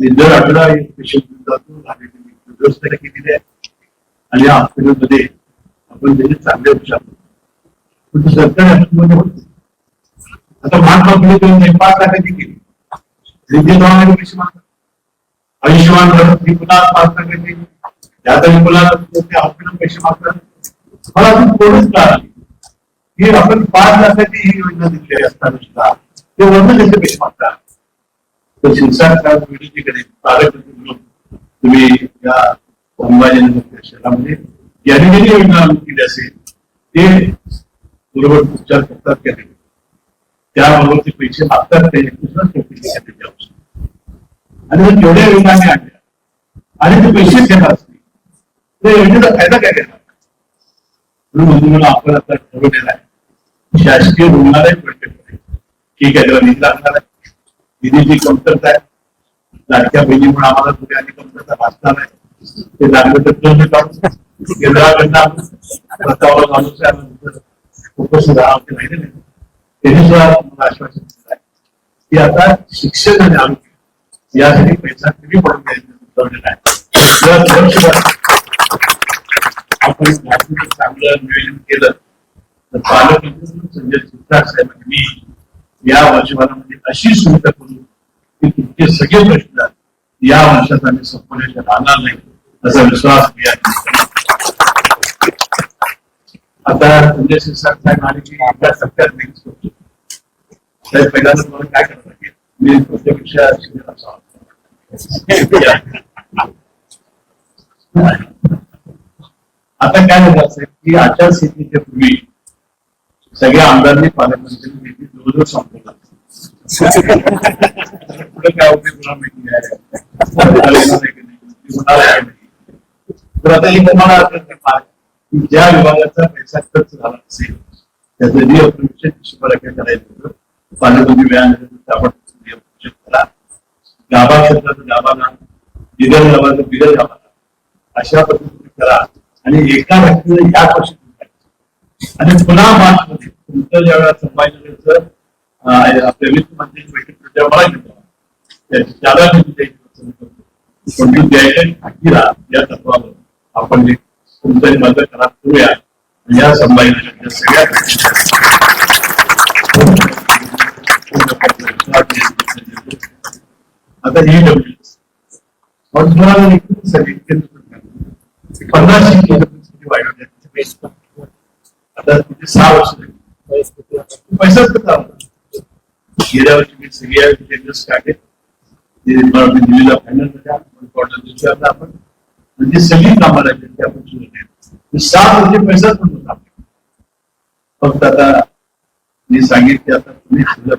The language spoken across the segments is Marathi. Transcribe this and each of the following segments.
दर आठवडा एक पेशंट जातो आणि व्यवस्था केलेली आहे. आणि या हॉस्पिटलमध्ये आपण त्याचे चांगले उपचार पण सरकारी हॉस्पिटलमध्ये होत नाही. आता महात्मा फुले पाच लाखाची केली. रिद्धी दवाखाने पैसे मागतात आयुष्यमान भारत ही पुन्हा पाच लाखाची त्या तरी पुन्हा हॉस्पिटल पैसे मागतात मला अजून कोणीच कळालं की आपण पाच लाखाची ही योजना दिली असताना सुद्धा. ते वर्ण त्याचे पैसे मागतात. तर शिरसाटच्या पिढीकडे म्हणून तुम्ही या शहरामध्ये ज्यांनी योजना केली असेल ते बरोबर उपचार करतात का नाही? त्याबरोबर ते पैसे मागतात ते चौकशी करण्याची आणि जर जेवढ्या योजनांनी आणल्या आणि ते पैसे घेणार असतील तर योजनेचा फायदा काय घेणार? म्हणून म्हणून मला आपण आता ठरवलेला आहे शासकीय रुग्णालय प्रकल्प ठीक आहे त्याला निधी लागणार आहे. निधीची कमतरता आहे लाडक्या बहिणीमुळे आम्हाला कुठे आणि कमतरता भासणार नाही. ते लागलं तर दोन काढून केंद्राकडनं प्रस्तावाला माणूस उपस्थित आहोत माहिती नाही. त्यांनी सुद्धा मला आश्वासन दिलं आहे की आता शिक्षण आणि आरोग्य यासाठी पैसा कमी पडून द्यायचा आहे. आपण चांगलं नियोजन केलं तर पालक संजय शिरसाट साहेबांनी मी या वर्षभरामध्ये अशी सुविधा करू की तुमचे सगळे प्रश्न या वर्षात आम्ही संपवण्याच्या राहणार नाही. असा विश्वास मी आता संजय शिरसाट साहेब आणि मी आपल्या सत्यात मिक्स करतो साहेब पहिल्यांदा तुम्हाला काय करावं लागेल मी प्रत्येपेक्षा शिकत आता काय झालं असेल की आचारसंहितेच्या पूर्वी सगळ्या आमदारांनी पालकमंत्र्यांनी भेटी जवळजवळ संपवला पुढे काय होते माहिती होणार नाही? तर आता एक की ज्या विभागाचा पैसा खर्च झाला असेल त्याचं रिअप्रोप्रिएशन हिशोबाला काय करायचं होतं पालकमंत्री वेळानंतर करा गाभा क्षेत्राचं गाभाला बिगर गाभाचं बिगर गाभाला अशा पद्धतीने करा आणि एका व्यक्तीला या वर्षी आणि पुन्हा मार्च मध्ये तुमचं ज्या वेळा संभाजीनगरचं आपल्या वित्त मंत्र्यांची बैठक मला घेतलं त्याची जादा निधी द्यायची पसंत करतो. पण ती द्यायला अखिरा या तत्वावर आपण जे तुमचं मदत करा करूया आणि या संभाजीनगरच्या सगळ्या आता ही डब्ल्यू पण तुम्हाला एकूण सर्टिफिकेट पन्नास वाढवण्याचे आता तिथे सहा वर्ष झाली. पैसाच कसा आला? गेल्या वर्षी मी सगळ्या टेंडर्स काढले ते मला आपण म्हणजे सगळी कामं राहिली ते आपण सुरू केली सात म्हणजे पैसाच पण होता. फक्त आता मी सांगितले आता तुम्ही सुद्धा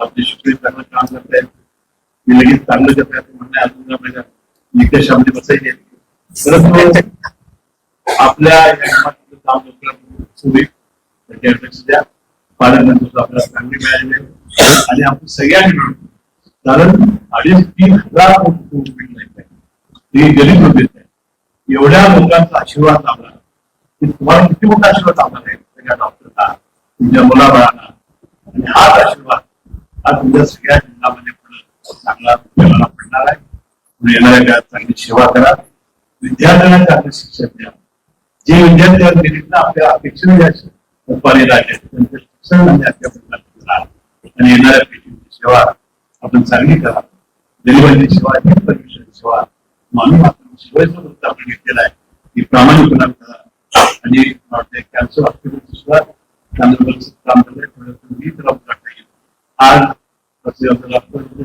आपले शिक्षण चांगलं काम करताय. मी लगेच चांगलं करताय म्हणणे अजून आपल्याला निकषामध्ये बसायचे परंतु आपल्या काम लवकरात सुरू आपल्याला चांगली मिळाली आणि आपण सगळ्यांनी मिळून कारण अडीच तीन हजार कोटी रुपये गरीब लोक देत एवढ्या लोकांचा आशीर्वाद लाभला. की तुम्हाला किती मोठा आशीर्वाद लाभला आहे सगळ्या डॉक्टरला तुमच्या मुलाबाळांना आणि हाच आशीर्वाद हा तुमच्या सगळ्या जीवनामध्ये चांगला आपल्याला पडणार आहे. तुम्ही येणाऱ्या काळात चांगली सेवा करा. विद्यार्थ्यांना चांगलं शिक्षण द्या. जे विद्यार्थी आज आपल्या अपेक्षेने ज्या उत्पादित त्यांचं शिक्षण म्हणजे आणि अध्यापन आणि येणाऱ्या पिढीची सेवा आपण चांगली करा. डिलिव्हरी सेवा ही शिवाय सेवा मानून आपण सेवेचा वृत्त आपण घेतलेला आहे. ही प्रामाणिकपणा करा आणि कॅन्सर हॉस्पिटल सुद्धा चांगलं काम झालंय थोडं त्याला उतरता येईल आज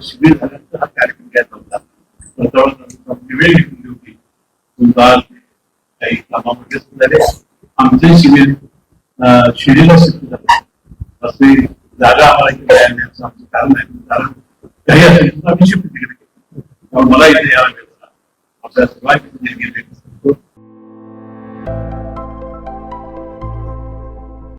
शिबिर झाल्यानंतर हा कार्यक्रम घ्यायचा होता. स्वतःवर वेळ घेतली होती. तुमचा काही कामामध्ये झाले. आमचे शिबिर शिडीला शिफ्ट झाले. असे जागा आम्हाला आमचं कारण आहे. कारण काही असेल तर आम्ही शिफ्ट तिकडे केलं. त्यामुळे